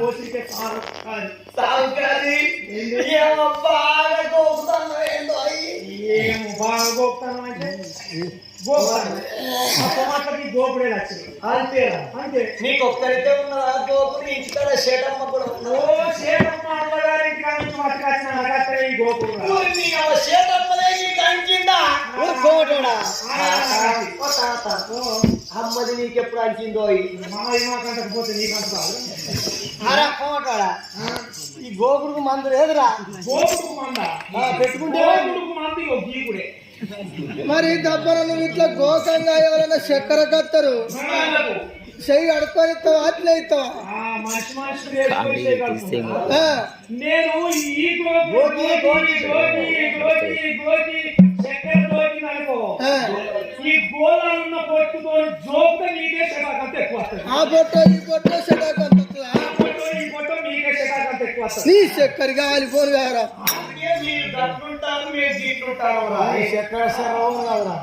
పోసితే సాగు కాదు. సాగుకారి ఏమో బాగా గోపుతాను ఏందో అయ్యి ఏం బాగా గోపుతాను అంటే గోపుతాను గోపుడే లక్షలు అంతేనా అంతే నీకు ఒక్కరితే ఉన్నదా గోపు నీ ఇంటికాడ షేటమ్మ కూడా ఓ అమ్మగారి పట్టుకొచ్చిన ఈ తాత అమ్మది నీకెప్పుడు అంచిందో మా మా కంటకపోతే నీకంట కాదు అరా ఈ గోపుడుకు మందు లేదురా. మంద? పెట్టుకుంటే మంది గీకుడే. మరి దబ్బర నువ్వు ఇట్లా గోకంగా ఎవరైనా చక్కెర కత్తరు? చెయ్యి అడుక్కొని ఇస్తావా? అట్లే నేను ఈ చక్కెర అనుకో పొట్టుతో ఆ బొట్ట ఈ శకాకంత ఎక్కువ వస్తుంది నీ చక్కెర సర్వం కాదురా.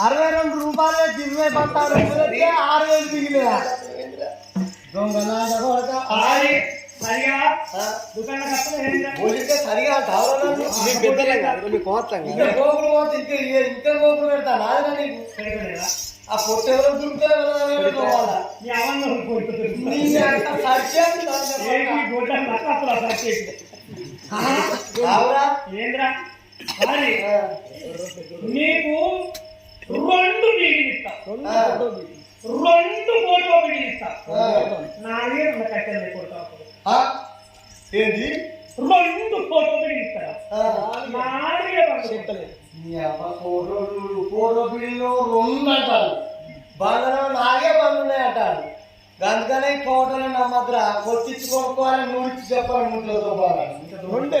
అరవై రెండు రూపాయలు ఇరవై పట్టారు. ఆరు వేలు దిగిలే దొంగ లంచకోట సరిగా? ఇంకా గోకులు పోతే ఇంకా ఇంకా గోకులు పెడతా నాదిరా నీకు ఆ పొట్టు ఎవరో నీకు రెండు రెండు నాలుగే రెండు కట్టెలు కొడతా ఏంటి రెండు ఫోటో మిగిలిస్తా నాలుగే రెండు అంటారు. బంధన నాగే బంధు ఉన్నాయి అంటారు. అందుకనే ఈ ఫోటోలు నమ్మద్ర కొట్టించి కొనుక్కోవాలని నూడిచ్చి చెప్పాలి ముందులో రెండే.